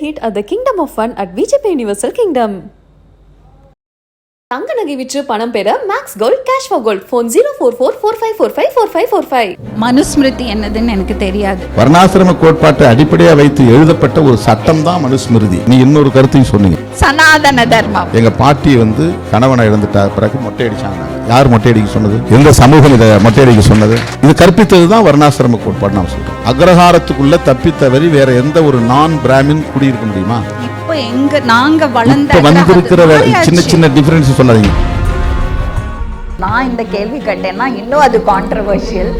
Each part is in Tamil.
heat at the Kingdom of Fun at VGP Universal Kingdom. தங்க நகை விற்று பணம் பெற Max gold cash for gold phone zero four four four five four five four five four five Manusmriti என்னதுன்னு எனக்கு தெரியாது. வர்ணாசிரம கோட்பாட்டை அடிப்படையாக வைத்து எழுதப்பட்ட ஒரு சட்டம் தான் மனுஸ்மிருதி. நீ இன்னொரு கருத்தையும் சொன்னீங்க. சனாதன தர்மம். எங்க பாட்டி வந்து கணவனை இழந்துட்டா பிறகு மொட்டை அடிச்சாங்க யார் மொட்டை அடிக்க சொன்னது? எந்த சமூகம் இதை மொட்டை அடிக்க சொன்னது? இது கற்பித்தது தான் வர்ணாசிரம கோட்பாடு நாம் சொல்றோம். அக்ரஹாரத்துக்குள்ள தப்பித்தவரி வேற எந்த ஒரு நான் பிராமின் குடியிருக்க முடியுமா? இப்போ எங்க நாங்க வளர்ந்த வந்திருக்கிற. சின்ன சின்ன டிஃபரன்ஸ் சொல்லாதீங்க. நான் இந்த கேள்வி கேட்டேன்னா இன்னும் அது கான்ட்ரவர்ஷியல்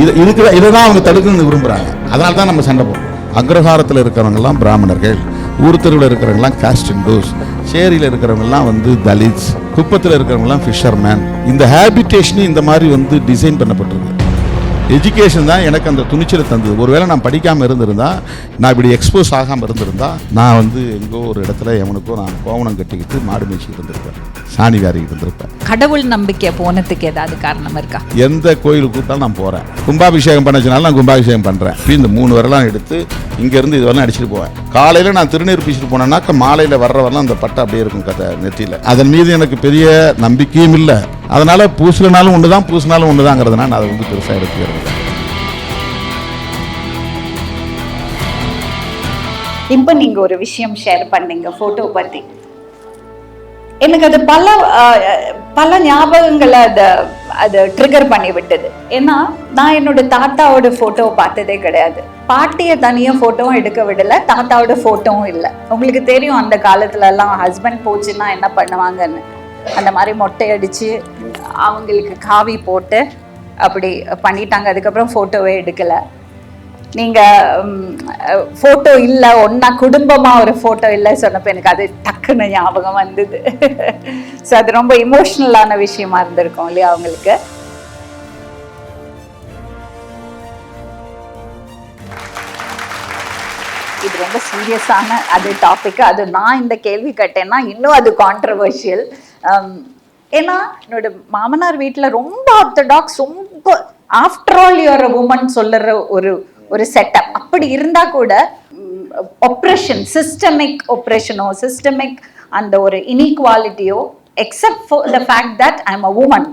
இது இதுக்கு இதை தான் அவங்க தடுக்கணும்னு விரும்புறாங்க. அதனால தான் நம்ம சண்டை போடுறோம். அக்ரஹாரத்தில் இருக்கிறவங்கெல்லாம் பிராமணர்கள் ஊர் தெருவில் இருக்கிறவங்கலாம் காஸ்ட் இண்டோஸ் சேரியில் இருக்கிறவங்கலாம் வந்து தலித்ஸ் குப்பத்தில் இருக்கிறவங்கலாம் ஃபிஷர்மேன் இந்த ஹேபிடேஷன் இந்த மாதிரி வந்து டிசைன் பண்ணப்பட்டிருக்கு. எஜுகேஷன் தான் எனக்கு அந்த துணிச்சலை தந்தது. ஒருவேளை நான் படிக்காமல் இருந்திருந்தா நான் இப்படி எக்ஸ்போஸ் ஆகாமல் இருந்திருந்தா நான் வந்து எங்கோ ஒரு இடத்துல எவனுக்கோ நான் கோவணம் கட்டிக்கிட்டு மாடு மேய்ச்சிக்கிட்டு இருந்திருப்பேன். சாணி வாரிக்கிட்டு இருந்திருப்பேன். கடவுள் நம்பிக்கை போனதுக்கு ஏதாவது காரணம் இருக்கா? எந்த கோயிலுக்கு கூப்பிட்டாலும் நான் போகிறேன் கும்பாபிஷேகம் பண்ண சொன்னாலும் நான் கும்பாபிஷேகம் பண்ணுறேன் இப்போ இந்த மூணு வரலாம் எடுத்து இங்கேருந்து இது வரலாம் அடிச்சுட்டு போவேன். காலையில் நான் திருநீர் பூசிட்டு போனேன்னாக்க மாலையில் வர்ற வரலாம் அந்த பட்டை அப்படியே இருக்கும் கதை நெத்தியில் அதன் மீது எனக்கு பெரிய நம்பிக்கையும் இல்லை. அதனால் பூசினாலும் ஒன்று தான் பூசினாலும் ஒன்று தாங்கிறதுனா நான் அதை வந்து பெருசாக எடுத்துக்கிறது இப்போ நீங்க ஒரு விஷயம் ஷேர் பண்ணீங்க போட்டோ பத்தி. எனக்கு அது பல பல ஞாபகங்களை அதை அது ட்ரிகர் பண்ணி விட்டது. ஏன்னா நான் என்னோட தாத்தாவோட ஃபோட்டோ பார்த்ததே கிடையாது. பாட்டியை தனியாக ஃபோட்டோவும் எடுக்க விடலை தாத்தாவோட ஃபோட்டோவும் இல்லை. உங்களுக்கு தெரியும் அந்த காலத்துலலாம் ஹஸ்பண்ட் போச்சுன்னா என்ன பண்ணுவாங்கன்னு. அந்த மாதிரி மொட்டை அடித்து அவங்களுக்கு காவி போட்டு அப்படி பண்ணிட்டாங்க. அதுக்கப்புறம் ஃபோட்டோவே எடுக்கலை. நீங்கள் ஃபோட்டோ இல்லை ஒன்றா குடும்பமாக ஒரு ஃபோட்டோ இல்லை சொன்னப்போ எனக்கு அது டக்குன்னு ஞாபகம் வந்தது. ஸோ அது ரொம்ப இமோஷ்னலான விஷயமா இருந்திருக்கும் இல்லையா அவங்களுக்கு? இது ரொம்ப சீரியஸான அது டாபிக் அது நான் இந்த கேள்வி கேட்டேன்னா இன்னும் அது கான்ட்ரவர்ஷியல் ஏன்னா என்னோட மாமனார் வீட்டில் ரொம்ப ஆர்த்தடாக்ஸ் ரொம்ப ஆஃப்டர் ஆல் யுவர் உமன் சொல்லுற ஒரு ஒரு செட்டப் அப்படி இருந்தா கூட ஒப்ரெஷன் சிஸ்டமிக் ஒப்ரெஷனோ சிஸ்டமிக் அந்த ஒரு இனீக்வாலிட்டியோ except for the fact that I am a woman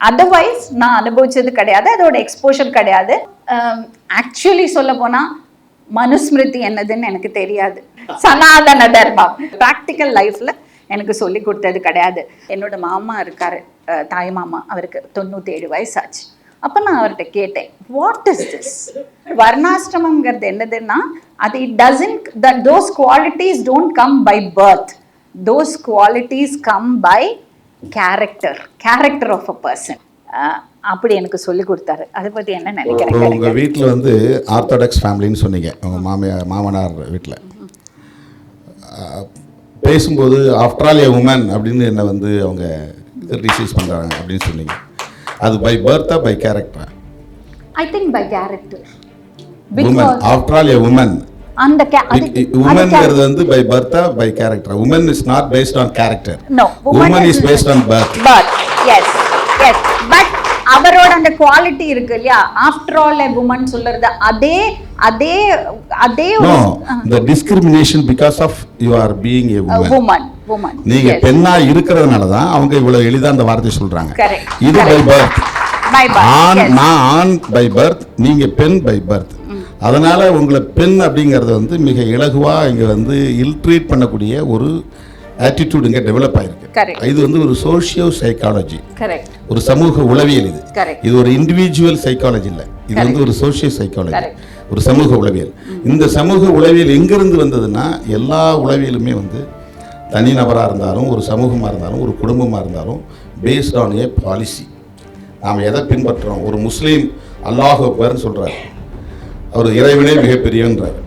otherwise நான் அனுபவிச்சது கிடையாது அதோட எக்ஸ்போஷர் கிடையாது. Um, ஆக்சுவலி சொல்ல போனால் மனுஸ்மிருதி என்னதுன்னு எனக்கு தெரியாது. சனாதன தர்மம். ப்ராக்டிக்கல் லைஃப்ல எனக்கு சொல்லி கொடுத்தது கிடையாது. என்னோட மாமா இருக்காரு தாய் மாமா அவருக்கு தொண்ணூத்தி ஏழு ஆச்சு அப்போ நான் அவர்கிட்ட கேட்டேன் வாட் இஸ் திஸ் வர்ணாசிரமங்கிறது என்னதுன்னா அது it doesn't that those qualities don't come by birth those qualities come by character character of a person அப்படி எனக்கு சொல்லி கொடுத்தாரு. அதை பற்றி என்ன நினைக்கிறேன் உங்கள் வீட்டில் வந்து ஆர்த்தடாக்ஸ் ஃபேமிலின்னு சொன்னீங்க உங்கள் மாமியார் மாமனார் வீட்டில் பேசும்போது ஆஃப்டர் ஆல் ஏ உமன் அப்படின்னு என்னை வந்து அவங்க ரிசீவ் பண்ணுறாங்க அப்படின்னு சொன்னீங்க. அது பை பர்த்தா பை கேரக்டரா I think by character woman after all a woman அந்த உமன்ங்கிறது வந்து by bharta by character woman is not based on character woman is based on birth but yes yes but அவரோட அந்த குவாலிட்டி இருக்கு இல்லையா? ஆஃப்டர் ஆல் எ உமன் சொல்றது அதே அதே அதே no because of you are being a woman. Woman woman நீங்க பெண்ணா இருக்கிறதுனால தான் அவங்க இவ்வளவு எளிதா அந்த வார்த்தை சொல்றாங்க. இது பை. பர்த் ஆண் நான் ஆண் பை பர்த் நீங்க பெண் பை பர்த் அதனால உங்களை பெண் அப்படிங்கறது வந்து மிக இலகுவா இங்க வந்து இல்ட்ரீட் பண்ணக்கூடிய ஒரு ஆட்டிடியூட் இங்க டெவலப். ஆயிருக்கு. இது வந்து ஒரு சோஷியோ சைக்காலஜி ஒரு சமூக உளவியல் இது. இது ஒரு இண்டிவிஜுவல் சைக்காலஜி இல்ல. இது வந்து ஒரு சோஷியல் சைக்காலஜி. ஒரு சமூக உளவியல். இந்த சமூக உளவியல் எங்கிருந்து வந்ததுன்னா எல்லா உளவியலுமே வந்து தனிநபராக இருந்தாலும் ஒரு சமூகமாக இருந்தாலும் ஒரு குடும்பமாக இருந்தாலும் பேஸ்ட் ஆன் ஏ பாலிசி நாம் எதை பின்பற்றுறோம்? ஒரு முஸ்லீம் அல்லாஹ் அக்பர்னு சொல்கிறார் அவர் இறைவனே மிகப்பெரியவன்றார்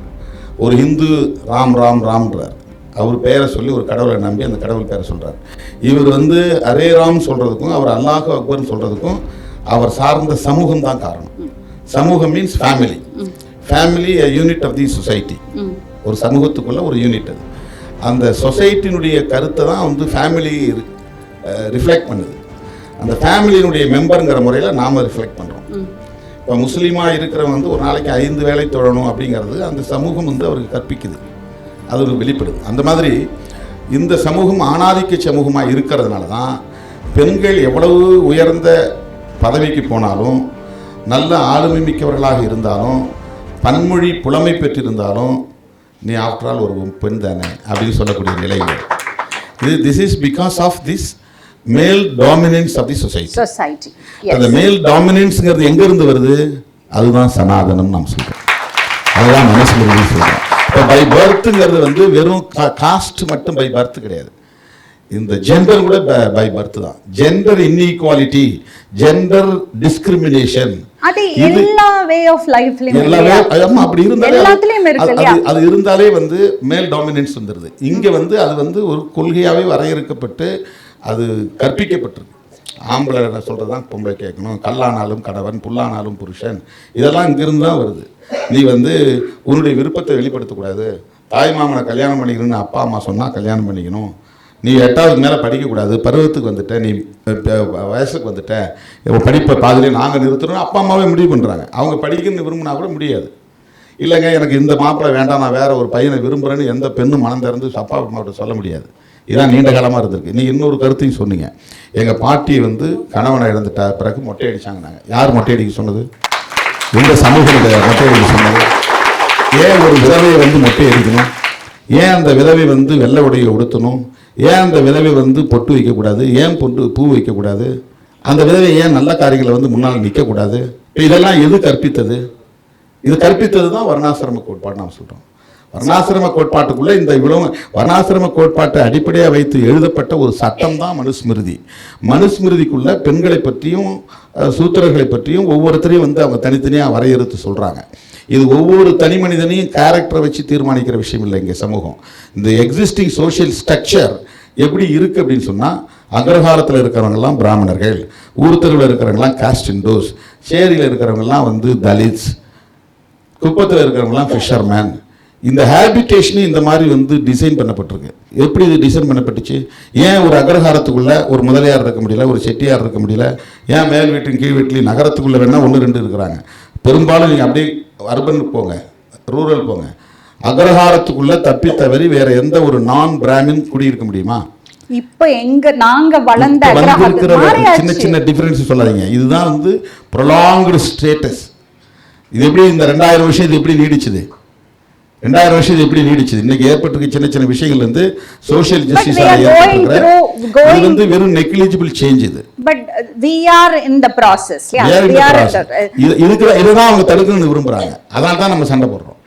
ஒரு இந்து ராம் ராம் ராம்ன்றார். அவர் பெயரை சொல்லி ஒரு கடவுளை நம்பி அந்த கடவுள் பெயரை சொல்றார். இவர் வந்து அரே ராம் சொல்றதுக்கும் அவர் அல்லாஹ் அக்பர்னு சொல்றதுக்கும் அவர் சார்ந்த சமூகம் தான் காரணம். சமூகம் means family family unit of the society ஒரு சமூகத்துக்குள்ள ஒரு யூனிட் அது. அந்த சொசைட்டினுடைய கருத்தை தான் வந்து ஃபேமிலி ரிஃப்ளெக்ட் பண்ணுது. அந்த ஃபேமிலியினுடைய மெம்பருங்கிற முறையில் நாம் ரிஃப்ளெக்ட் பண்ணுறோம் இப்போ முஸ்லீமாக இருக்கிறவங்க வந்து ஒரு நாளைக்கு ஐந்து வேளை தொழணும் அப்படிங்கிறது அந்த சமூகம் வந்து அவருக்கு கற்பிக்குது. அது ஒரு வெளிப்படுது. அந்த மாதிரி இந்த சமூகம் ஆணாதிக்க சமூகமாக இருக்கிறதுனால தான் பெண்கள் எவ்வளவு உயர்ந்த பதவிக்கு போனாலும் நல்ல ஆளுமை மிக்கவர்களாக இருந்தாலும் பன்மொழி புலமை பெற்றிருந்தாலும் நீ ஆஃப்டர் ஆல் ஒரு பெண் தானே அப்படின்னு சொல்லக்கூடிய நிலையில் இது. This is because of this male dominance of the society society அந்த மேல் டாமினன்ஸுங்கிறது எங்க இருந்து வருது? அதுதான் சனாதனம் நாம் சொல்றோம். அதுதான் மனுஸ்மிருதி சொல்றோம். இப்போ பை பர்த்துங்கிறது வந்து வெறும் காஸ்ட் மட்டும் பை பர்த் கிடையாது. இந்த ஜெண்டர் கூட பை பர்த் தான். ஜெண்டர் இன்இக்வாலிட்டி ஜெண்டர் டிஸ்கிரிமினேஷன் அது எல்லா வே ஆஃப் லைஃப்லயும் எல்லாமே ஆமா, அப்படி இருந்தாலே அது- எல்லாத்துலயும் இருக்கு அது- இருந்தாலே வந்து மேல் டாமினன்ஸ் வந்துருது. இங்க வந்து அது வந்து ஒரு கொள்கையாவே வரையறுக்கப்பட்டு அது கற்பிக்கப்பட்டிருக்கு. ஆம்பளை சொல்றது தான் பொம்பளை கேட்கணும். கல்லானாலும் கணவன் புல்லானாலும் புருஷன். இதெல்லாம் இங்கிருந்து தான் வருது. நீ வந்து உன்னுடைய விருப்பத்தை வெளிப்படுத்தக்கூடாது. தாய் மாமனை கல்யாணம் பண்ணிக்கணும்னு அப்பா அம்மா சொன்னா கல்யாணம் பண்ணிக்கணும். நீ எட்டாவதுக்கு மேலே படிக்கக்கூடாது. பருவத்துக்கு வந்துட்ட நீ வயசுக்கு வந்துட்ட. படிப்பை பாதிலே நாங்கள் நிறுத்துறோம். அப்பா அம்மாவே முடிவு பண்ணுறாங்க அவங்க படிக்கணும்னு விரும்பினா கூட முடியாது. இல்லைங்க எனக்கு இந்த மாப்பிள்ளை வேண்டாம். நான் வேற ஒரு பையனை விரும்புகிறேன்னு எந்த பெண்ணும் மனம் திறந்து அப்பா அம்மாவிட்ட சொல்ல முடியாது. இதான் நீண்ட காலமாக இருந்திருக்கு. நீ இன்னொரு கருத்தையும் சொன்னீங்க. எங்கள் பாட்டி வந்து கணவனை இழந்துட்டா பிறகு மொட்டை அடிச்சாங்க நாங்கள் யார் மொட்டை அடிக்க சொன்னது? எந்த சமூகம் மொட்டை அடிக்க சொன்னது. ஏன் ஒரு விதவையை வந்து மொட்டை அடிக்கணும்? ஏன் அந்த விதவை வந்து வெள்ளை உடையை உடுத்தணும்? ஏன் அந்த விதவை வந்து பொட்டு வைக்கக்கூடாது? ஏன் பொட்டு பூ வைக்கக்கூடாது? அந்த விதவை ஏன் நல்ல காரியங்களை வந்து முன்னால் நிற்கக்கூடாது? இப்போ இதெல்லாம் எது கற்பித்தது? இது கற்பித்தது தான் வர்ணாசிரம கோட்பாடு நாம் சொல்கிறோம் வர்ணாசிரம கோட்பாட்டுக்குள்ளே இந்த இவ்வளவு வர்ணாசிரம கோட்பாட்டை அடிப்படையாக வைத்து எழுதப்பட்ட ஒரு சட்டம் தான் மனுஸ்மிருதி. மனுஸ்மிருதிக்குள்ளே பெண்களை பற்றியும் சூத்திரர்களை பற்றியும் ஒவ்வொருத்தரையும் வந்து அவங்க தனித்தனியாக வரையறுத்து சொல்கிறாங்க இது ஒவ்வொரு தனி மனிதனையும் கேரக்டரை வச்சு தீர்மானிக்கிற விஷயம் இல்லை இங்கே சமூகம். இந்த எக்ஸிஸ்டிங் சோஷியல் ஸ்ட்ரக்சர் எப்படி இருக்குது அப்படின்னு சொன்னால் அக்ரஹாரத்தில் இருக்கிறவங்கெல்லாம் பிராமணர்கள் ஊர்த்தருவில் இருக்கிறவங்கலாம் காஸ்ட் இண்டோஸ் சேரியில் இருக்கிறவங்கலாம் வந்து தலித்ஸ் குப்பத்தில் இருக்கிறவங்கலாம் ஃபிஷர்மேன் இந்த ஹேபிடேஷனும் இந்த மாதிரி வந்து டிசைன் பண்ணப்பட்டிருக்கு. எப்படி இது டிசைன் பண்ணப்பட்டுச்சு? ஏன் ஒரு அக்ரஹாரத்துக்குள்ளே ஒரு முதலியார் இருக்க முடியல ஒரு செட்டியார் இருக்க முடியல ஏன் மேல் வீட்டும் கீழ் வீட்லையும் நகரத்துக்குள்ள வேணால் ஒன்று ரெண்டு இருக்கிறாங்க? பெரும்பாலும் நீங்கள் அப்படியே அர்பனுக்கு போங்க ரூரல் போங்க. அக்ரஹாரத்துக்குள்ள தப்பி தவறி வேற எந்த ஒரு நான் பிராமின் குடியிருக்க முடியுமா? இப்ப எங்க நாங்க வளர்ந்த இருக்கிற சின்ன. சின்ன டிஃபரன்ஸ் சொல்லாதீங்க. இதுதான் வந்து ப்ரொலாங்டு ஸ்டேட்டஸ் இது எப்படி இந்த ரெண்டாயிரம் வருஷம் இது எப்படி நீடிச்சுது? ரெண்டாயிரம் வருஷம் இது எப்படி நீடிச்சுது? இன்னைக்கு ஏற்பட்டிருக்க சின்ன சின்ன விஷயங்கள் வந்து சோஷியல் ஜஸ்டிஸ் இது வந்து வெறும் நெக்லிஜிபிள் சேஞ்ச் இது. But we are in the process இதுக்கு இதுதான் அவங்க தடுக்கணும்னு விரும்புறாங்க. அதனால தான் நம்ம சண்டை போடுறோம்.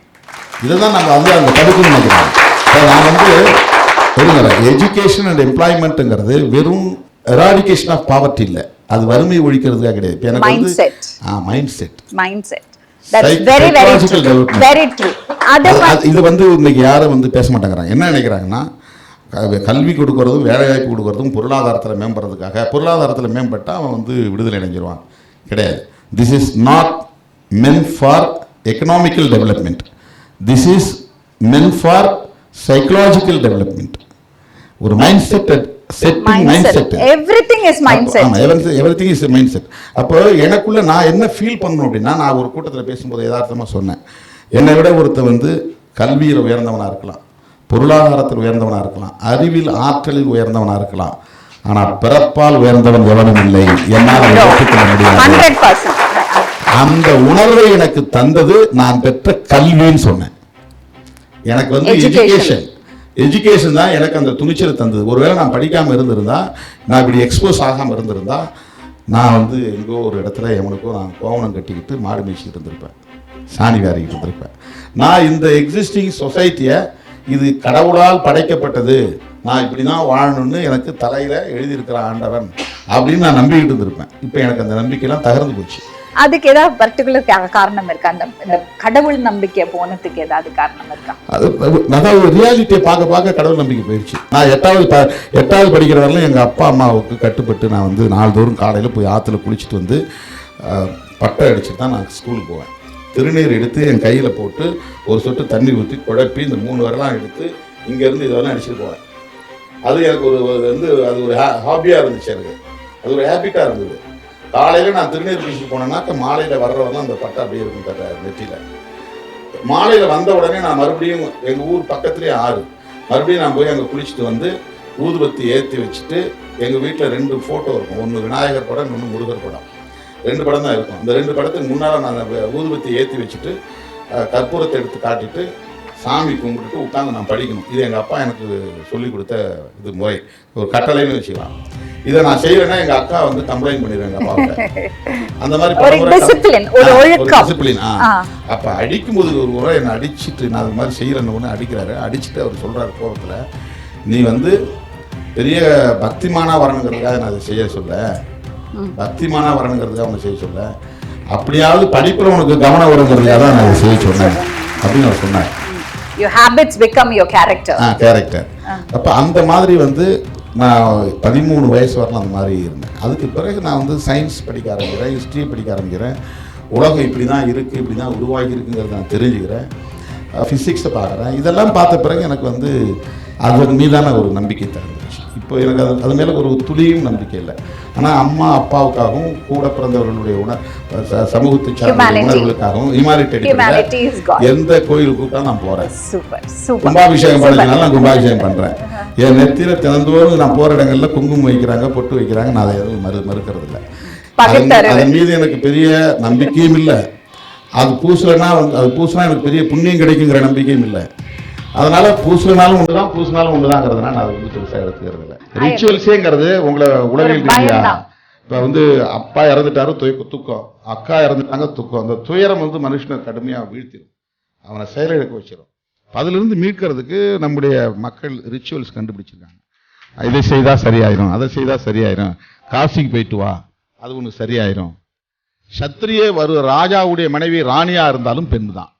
இதுதான் நம்ம வந்து அவங்க தடுக்கணும்னு நான் வந்து எஜுகேஷன் அண்ட் எம்ப்ளாய்மெண்ட்டுங்கிறது வெறும் எராடிகேஷன் ஆஃப் பாவர்ட்டி இல்லை. அது வறுமை ஒழிக்கிறதுக்காக கிடையாது. இப்ப எனக்கு வந்து Mindset. ஆ மைண்ட் செட் மைண்ட் செட் இது வந்து இன்னைக்கு யாரும் வந்து பேச மாட்டேங்கிறாங்க. என்ன நினைக்கிறாங்கன்னா கல்வி கொடுக்கறதும் வேலைவாய்ப்பு கொடுக்கறதும் பொருளாதாரத்தில் மேம்படுறதுக்காக பொருளாதாரத்தில் மேம்பட்டால் அவன் வந்து விடுதலை அடைஞ்சிருவான். கிடையாது. This is not meant for economical development this is meant for psychological development ஒரு mindset setting mindset everything is mindset is mindset அப்போ எனக்குள்ள நான் என்ன ஃபீல் பண்ணணும் அப்படின்னா நான் ஒரு கூட்டத்தில் பேசும்போது யதார்த்தமாக சொன்னேன். என்னை விட ஒருத்தன் வந்து கல்வியில் உயர்ந்தவனாக இருக்கலாம். பொருளாதாரத்தில் உயர்ந்தவனாக இருக்கலாம் அறிவில் ஆற்றலில் உயர்ந்தவனாக இருக்கலாம். ஆனால் பிறப்பால் உயர்ந்தவன் எவனும் இல்லை. என்னால் முடியாது. அந்த உணர்வை எனக்கு தந்தது நான் பெற்ற கல்வின்னு சொன்னேன். எனக்கு வந்து. எஜுகேஷன் எஜுகேஷன் தான் எனக்கு அந்த துணிச்சலை தந்தது. ஒருவேளை நான் படிக்காம இருந்திருந்தா நான் இப்படி எக்ஸ்போஸ் ஆகாம இருந்திருந்தா நான் வந்து எங்கோ ஒரு இடத்துல எவனுக்கோ நான் கோவணம் கட்டிக்கிட்டு மாடு மேய்ச்சிட்டு இருந்திருப்பேன். சாணி வாரிக்கிட்டு இருந்திருப்பேன். நான் இந்த எக்ஸிஸ்டிங் சொசைட்டியை இது கடவுளால் படைக்கப்பட்டது. நான் இப்படி தான் வாழணும்னு எனக்கு தலையில் எழுதியிருக்கிற ஆண்டவன் அப்படின்னு நான் நம்பிக்கிட்டு இருந்திருப்பேன். இப்போ எனக்கு அந்த நம்பிக்கையெல்லாம் தகர்ந்து போச்சு. அதுக்கு ஏதாவது பர்டிகுலர் காரணம் இருக்கா? அந்த இந்த கடவுள் நம்பிக்கை போனதுக்கு ஏதாவது காரணம் இருக்கா? அது அதாவது ரியாலிட்டியை பார்க்க பார்க்க கடவுள் நம்பிக்கை போயிடுச்சு நான் எட்டாவது ப எட்டாவது படிக்கிற வரலாம் எங்கள் அப்பா அம்மாவுக்கு கட்டுப்பட்டு நான் வந்து நாள்தோறும் காலையில் போய் ஆற்றுல குளிச்சுட்டு வந்து பட்டை அடிச்சுட்டு தான் நான் ஸ்கூலுக்கு போவேன். திருநீர் எடுத்து என் கையில் போட்டு ஒரு சொட்டு தண்ணி ஊற்றி குழப்பி இந்த மூணு வரலாம் எடுத்து இங்கேருந்து இதெல்லாம் அடிச்சுட்டு போவேன் அது எனக்கு ஒரு வந்து அது ஒரு ஹாபியாக இருந்துச்சு எனக்கு. அது ஒரு ஹேபிட்டாக இருந்தது. காலையில் நான் திருநீர் போனேன்னாக்க மாலையில் வர்றவங்க அந்த பட்டை அப்படியே இருக்கும் தர நெற்றியில். மாலையில் வந்த உடனே நான் மறுபடியும் எங்கள் ஊர் பக்கத்துலேயே ஆறு. மறுபடியும் நான் போய் அங்கே குளிச்சுட்டு வந்து ஊதுபத்தி ஏற்றி வச்சுட்டு எங்கள் வீட்டில் ரெண்டு ஃபோட்டோ இருக்கும். ஒன்று விநாயகர் படம் இன்னொன்று முருகர் படம். ரெண்டு படம் தான் இருக்கும். அந்த ரெண்டு படத்துக்கு முன்னால் நான் ஊதுபத்தி ஏற்றி வச்சுட்டு கற்பூரத்தை எடுத்து காட்டிட்டு சாமி கும்பிட்டுட்டு உட்காந்து நான் படிக்கணும். இது எங்கள் அப்பா எனக்கு சொல்லி கொடுத்த இது முறை. ஒரு கட்டளைன்னு வச்சுக்கலாம். இதை நான் செய்யலைன்னா எங்கள் அக்கா வந்து கம்ப்ளைண்ட் பண்ணிடுவேன் எங்கள் அப்பாவுக்கு. அந்த மாதிரி ஒரு ஆ. ஆ. அப்ப அடிக்கும்போது ஒரு முறை என்னை அடிச்சிட்டு நான் அது மாதிரி செய்யறேன்னு ஒன்று அடிக்கிறாரு. அடிச்சுட்டு அவர் சொல்றாரு கோபத்துல நீ வந்து பெரிய பக்திமானா வரணுங்கிறதுக்காக நான் அதை செய்ய சொல்ல பக்திமானா வரணுங்கிறதுக்காக அவனை செய்ய சொல்ல. அப்படியாவது படிப்புல உனக்கு கவனம் வருங்கிறதுக்காக தான் நான் அதை செய்ய சொன்னேன். அப்படின்னு அவர் சொன்னார். You habits become your character uh character அப்போ அந்த மாதிரி வந்து நான் பதிமூணு வயசு வரலாம் அந்த மாதிரி இருந்தேன். அதுக்கு பிறகு நான் வந்து சயின்ஸ் படிக்க ஆரம்பிக்கிறேன் ஹிஸ்ட்ரி படிக்க ஆரம்பிக்கிறேன். உலகம் இப்படி தான் இருக்குது இப்படி தான் உருவாகி இருக்குங்கிறத நான் தெரிஞ்சுக்கிறேன். ஃபிசிக்ஸை பார்க்குறேன். இதெல்லாம் பார்த்த பிறகு எனக்கு வந்து அதன் மீதான ஒரு நம்பிக்கை தந்துச்சு இப்போ எனக்கு அது அது மேலே ஒரு துளியும் நம்பிக்கை இல்லை. ஆனால் அம்மா அப்பாவுக்காகவும் கூட பிறந்தவர்களுடைய உணர் ச- சமூகத்தை சார்ந்த. உணர்வுகளுக்காகவும் ஹியூமானிட்டி. எந்த கோயிலுக்கு கூப்பிட்டா நான் போகிறேன் கும்பாபிஷேகம் பண்ணதுனால நான் கும்பாபிஷேகம் பண்றேன். என் நெத்தியில தினந்தோறும் நான் போற இடங்கள்ல குங்குமம் வைக்கிறாங்க பொட்டு வைக்கிறாங்க நான் அதை எதுவும் மறு மறுக்கிறது இல்லை. அதன் மீது எனக்கு பெரிய நம்பிக்கையும் இல்லை. அது பூசலைன்னா அது பூசினா எனக்கு பெரிய புண்ணியம் கிடைக்குங்கிற நம்பிக்கையும் இல்லை. அதனால பூசலனாலும் ஒண்ணுதான் பூசினாலும் ஒண்ணுதாங்கிறதுனால நான் அதை வந்து பெருசா எடுத்துக்கிறது இல்லை ரிச்சுவல்ஸேங்கிறது உங்களை உளவியல் ஒரு ரீதியா பயம்தான். இப்போ வந்து அப்பா இறந்துட்டாரு துய- துக்கம். அக்கா இறந்துட்டாங்க துக்கம். அந்த துயரம் வந்து மனுஷனை கடுமையா வீழ்த்திடும் அவனை செயலிழக்க வச்சிடும் அதிலிருந்து மீட்கிறதுக்கு நம்முடைய மக்கள் ரிச்சுவல்ஸ் கண்டுபிடிச்சிருக்காங்க. இதை செய்தா சரியாயிரும் அதை செய்தா சரியாயிரும். காசிக்கு போயிட்டு வா அது ஒன்று சரியாயிரும். சத்திரிய வரு ராஜாவுடைய மனைவி ராணியா இருந்தாலும் பெண் தான்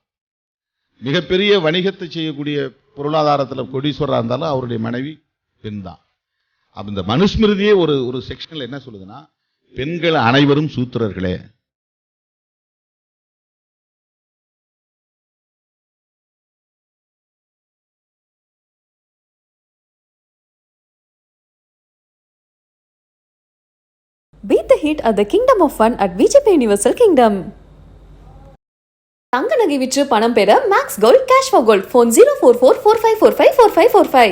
மிகப்பெரிய வணிகத்தை செய்யக்கூடிய பொருளாதாரத்தில் கொடீஸ்வரா இருந்தாலும் அவருடைய மனைவி பெண் தான் அப்போ இந்த மனுஸ்மிருதியே ஒரு ஒரு செக்ஷனில் என்ன சொல்லுதுன்னா பெண்கள் அனைவரும் சூத்திரர்களே Beat the heat at the Kingdom of Fun at VGP Universal Kingdom. தங்க நகை விற்று பணம் பெற Max Gold cash for gold phone zero four four four five four five four five four five